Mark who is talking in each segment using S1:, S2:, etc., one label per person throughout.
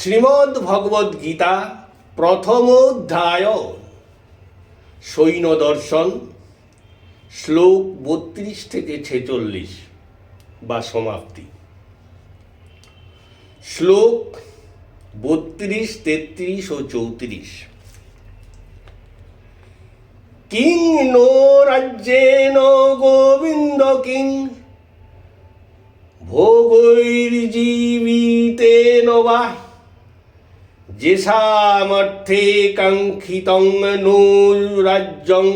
S1: শ্রীমদ্ ভগবদ গীতা প্রথমোধ্যায় সৈন্য দর্শন শ্লোক বত্রিশ থেকে ছেচল্লিশ বা সমাপ্তি শ্লোক বত্রিশ তেত্রিশ ও চৌত্রিশ কিং নো রাজ্যেন গোবিন্দ কিং ভোগৈর্জীবিতে নবাহ যেসামর্থে কাঙ্ক্ষিতং নৈরাজ্যং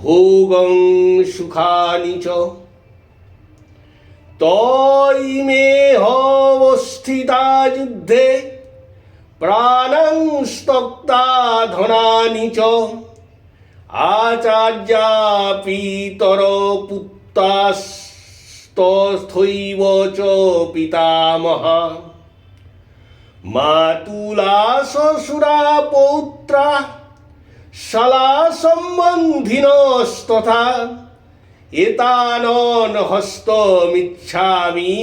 S1: ভোগং সুখানি চ তৈমেহবস্থিতা যুদ্ধে প্রাণং স্তক্তা ধনানি চ আচার্যা পিতর পুত্রাস্তথৈব চ পিতামহা মাতুলা শ্বশুরা পৌত্রা শালা তথা এতানন মিচ্ছামি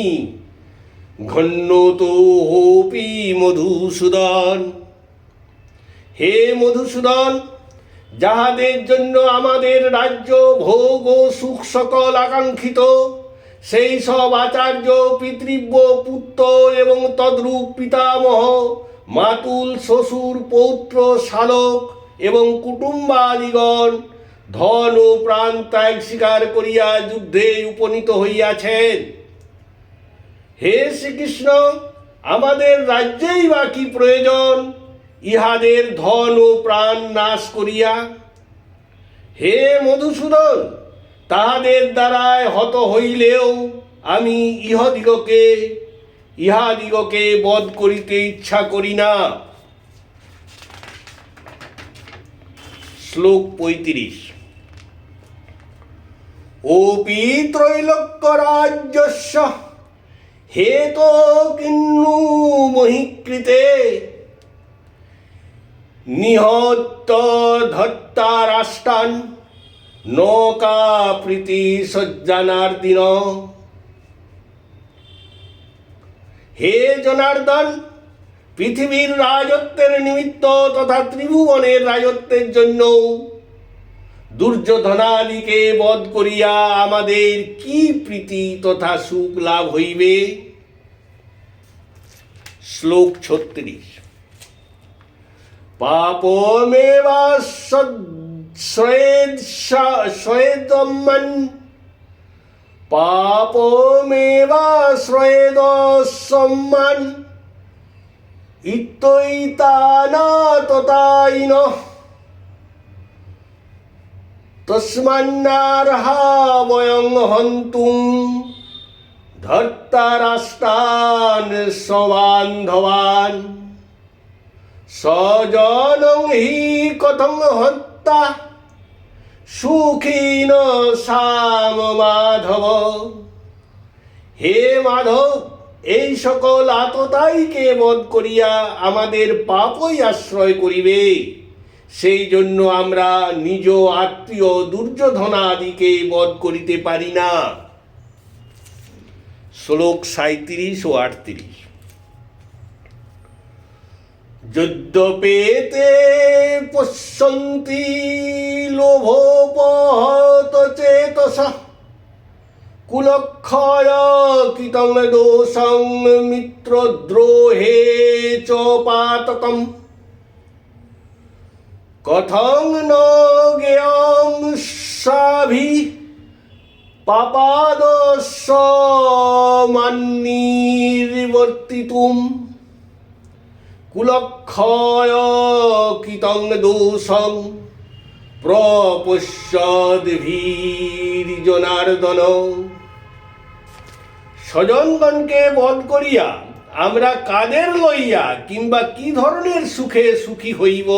S1: ঘন্যতো হোপি মধুসূদন হে মধুসূদন যাহাদের জন্য আমাদের রাজ্য ভোগ ও সুখ সকল আকাঙ্ক্ষিত সেই সব আচার্য পিতৃব্য পুত্র এবং তদ্রূপ পিতামহ মাতুল শ্বশুর পৌত্র শালক এবং কুটুম্বাদিগণ ধন ও প্রাণ ত্যাগ স্বীকার করিয়া যুদ্ধে উপনীত হইয়াছেন হে শ্রীকৃষ্ণ আমাদের রাজ্যেই বা কি প্রয়োজন ইহাদের ধন ও প্রাণ নাশ করিয়া হে মধুসূদন তাহাদের দ্বারায় হত হইলেও আমি ইহাদিগকে ইহাদিগকে বধ করিতে ইচ্ছা করি না শ্লোক পঁয়ত্রিশ ওপি ত্রৈলোক্য রাজ্যস্য হেতো কিন্নু মহিকৃতে নিহত ধত্তা রাষ্ট্রান নৌকা প্রীতি সজ্জানার দিন হে জনার্দন পৃথিবীর রাজত্বের নিমিত্ত তথা ত্রিভুবনের রাজত্বের জন্য দুর্যোধনালীকে বধ করিয়া আমাদের কি প্রীতি তথা সুখ লাভ হইবে শ্লোক ছত্রিশ পাপমেবাস্য সৈয়দ সৈয়দম্মন পাপমেবা সৈয়দসম্মান ইত্যৈতানাততাইন তস্মান্নার্হা বয়ং হন্তুম ধর্তারাস্তান সবান্ধবান সজনং হি কথং হন্ত সত্তা সুখীন শ্যাম মাধব হে মাধব এই সকল আততাইকে বধ করিয়া আমাদের পাপই আশ্রয় করিবে সেই জন্য আমরা নিজ আত্মীয় দুর্যোধনা আদিকে বধ করিতে পারি না শ্লোক সাঁত্রিশ ও আটত্রিশ যুদ্ধপেতে পশ্যন্তি লোভোপহত চেতসা কুলক্ষয় কৃতং দোষং মিত্রদ্রোহে চ পাতকম কথং ন জ্ঞাম সাভি পাপাদর্শ মান্নির্বর্তিতুম কুলক ক্ষয় কৃতং দোষং প্রপশ্যদ্ভীর জনার্দন স্বজনগণকে বধ করিয়া আমরা কাদের লইয়া কিংবা কি ধরনের সুখে সুখী হইব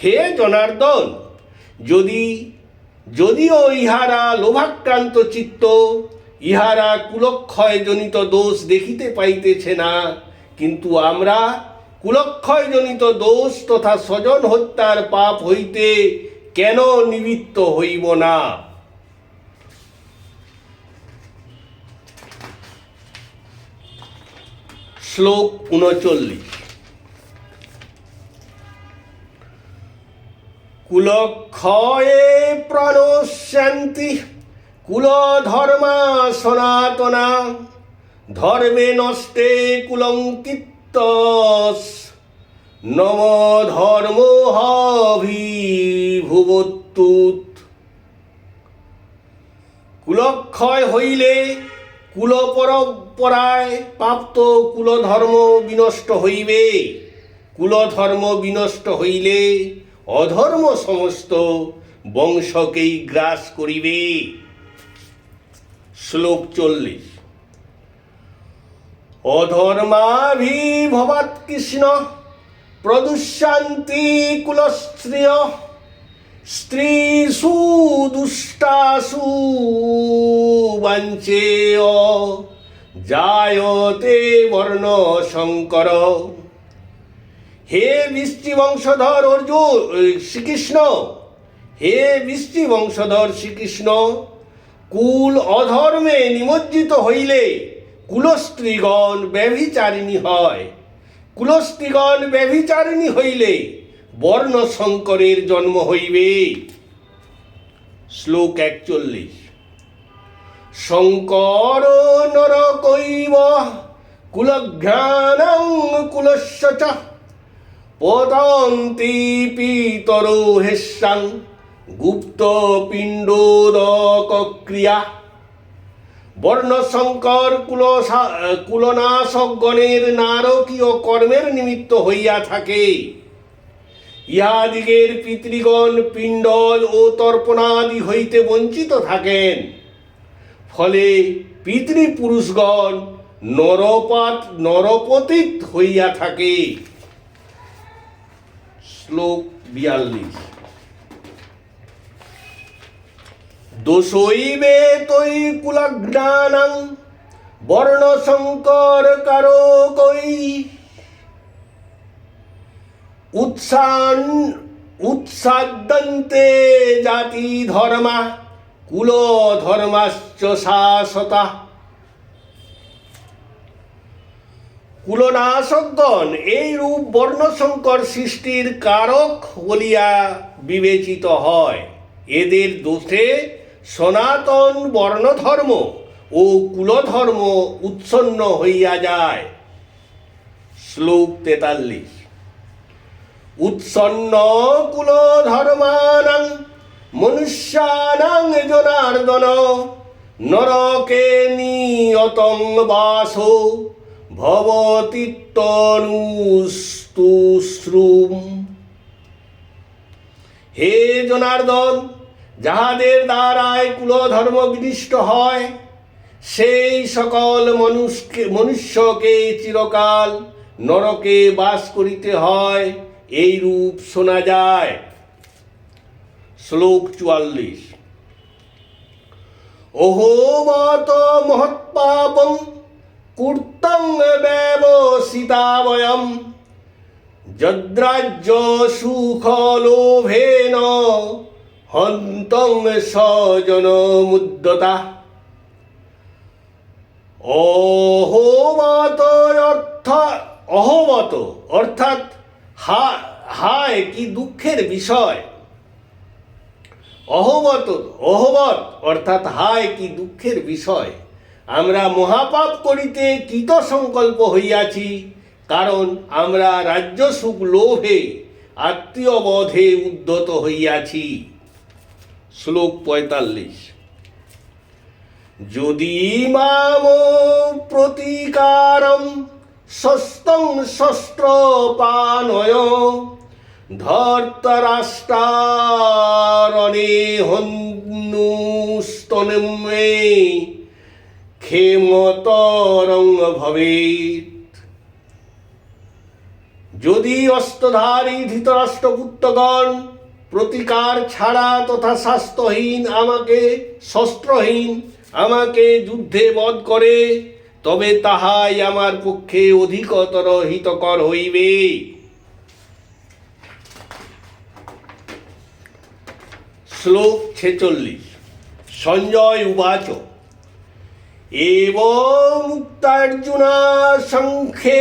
S1: হে জনার্দন যদি যদিও ইহারা লোভাক্রান্ত চিত্ত ইহারা কুলক্ষয়জনিত দোষ দেখিতে পাইতেছে না কিন্তু আমরা কুলক্ষয়জনিত দোষ তথা স্বজন হত্যার পাপ হইতে কেন নিবৃত্ত হইব না শ্লোক উনচল্লিশ কুলক্ষয়ে প্রণশান্তি কুলধর্মা সনাতনা ধর্মে নষ্টে কুলঙ্কিত নম ধর্ম হভিভুবত্যুত কুলক্ষয় হইলে কুল পরম্পরায় প্রাপ্ত কুলধর্ম বিনষ্ট হইবে কুলধর্ম বিনষ্ট হইলে অধর্ম সমস্ত বংশকেই গ্রাস করিবে শ্লোক চল্লিশ অধর্মাভিভবাত কৃষ্ণ প্রদুশান্তি কুলস্ত্রিয় স্ত্রীষু দুষ্টাসু বাঞ্চেয় জায়তে বর্ণ শঙ্কর হে বৃষ্টি বংশধর অর্জুন শ্রীকৃষ্ণ হে বৃষ্টি বংশধর শ্রীকৃষ্ণ কুল অধর্মে নিমজ্জিত হইলে কুলস্ত্রীগণ ব্যভিচারিণী হয় কুলস্ত্রীগণ ব্যভিচারিণী হইলে বর্ণ শঙ্করের জন্ম হইবে শ্লোক একচল্লিশ শঙ্কর নর কৈব কুলঘ্রাণং কুলস্য চ পতন্তি পিতরো হেস্যাং গুপ্ত পিণ্ডোদক ক্রিয়া বর্ণশঙ্কর কুল কুলনাশকগণের নারকীয় কর্মের নিমিত্ত হইয়া থাকে ইহাদিগের পিতৃগণ পিণ্ডল ও তর্পণাদি হইতে বঞ্চিত থাকেন ফলে পিতৃপুরুষগণ নরপাত নরপতিত হইয়া থাকে শ্লোক বিয়াল্লিশ দোষইবে তৈ কুলাগ্নানাং বর্ণ সংকর কারো কই উৎসান উৎসাদ্যন্তে জাতি ধর্মা কুল ধর্মাশ্চ শাসতা কুলনাশকগণ এই রূপ বর্ণসংকর সৃষ্টির কারক বলিয়া বিবেচিত হয় এদের দোষে সনাতন বর্ণধর্ম ও কুলধর্ম উৎসন্ন হইয়া যায় শ্লোক তেতাল্লিশ উৎসন্ন কুলধর্মানাং মনুষ্যানাং জনার্দন নরকে নিয়তং বাসো ভবতিত্তনুস্তুশ্রুম হে জনার্দন যাহাদের দ্বারায় কুলধর্মগ্নিষ্ট হয় সেই সকল মনুষ্যকে মনুষ্যকে চিরকাল নরকে বাস করিতে হয় এই রূপ শোনা যায় শ্লোক চুয়াল্লিশ অহো মত মহৎপাপম কুর্তং ব্যবসিতাবয়ম যদ্রাজ্য সুখ লোভেন হন্তং স্বজন মুদ্যতা অহমত অর্থ অহমত অর্থাৎ হা হায় কি দুঃখের বিষয় অহমত অহমত অর্থাৎ হায় কি দুঃখের বিষয় আমরা মহাপাপ করিতে কৃত সংকল্প হইয়াছি কারণ আমরা রাজ্য সুখ লোভে আত্মীয়বধে উদ্যত হইয়াছি শ্লোক পঁয়তাল্লিশ যদি মাম প্রতিকারম সস্তং শস্ত্র পানয় ধর্তরাষ্ট্রারণে হন্নুস্তনে মে ক্ষেমতরং ভবেত যদি অস্ত্রধারী ধৃতরাষ্ট্রপুত্রগণ প্রতিকার ছাড়া তথা স্বাস্থ্যহীন আমাকে শস্ত্রহীন আমাকে যুদ্ধে বধ করে তবে তাহাই আমার পক্ষে অধিকতর হিতকর হইবে শ্লোক ছেচল্লিশ সঞ্জয় উবাচ এবং মুক্তার্জুনা সংখ্যে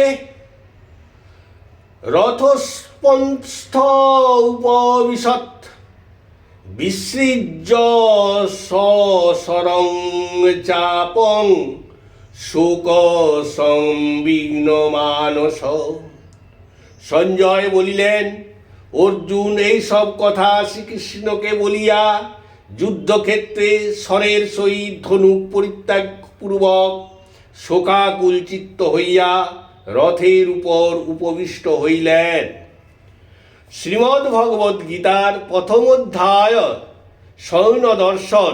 S1: রথস্ব পন্থ উপবিশত বিসৃজ্য সরং চাপং শোক সংবিঘ্ন মানস সঞ্জয় বলিলেন অর্জুন এই সব কথা শ্রীকৃষ্ণকে বলিয়া যুদ্ধক্ষেত্রে স্বরের সহিত ধনুক পরিত্যাগ পূর্বক শোকাকুলচিত্ত হইয়া রথের উপর উপবিষ্ট হইলেন শ্রীমদ্ভগবদ্গীতার প্রথম অধ্যায় সৈন্য দর্শন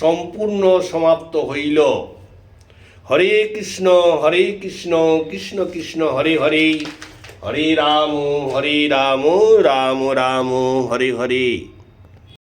S1: সম্পূর্ণ সমাপ্ত হইল হরে কৃষ্ণ হরে কৃষ্ণ কৃষ্ণ কৃষ্ণ হরে হরে হরে রাম হরে রাম রাম রাম হরে হরে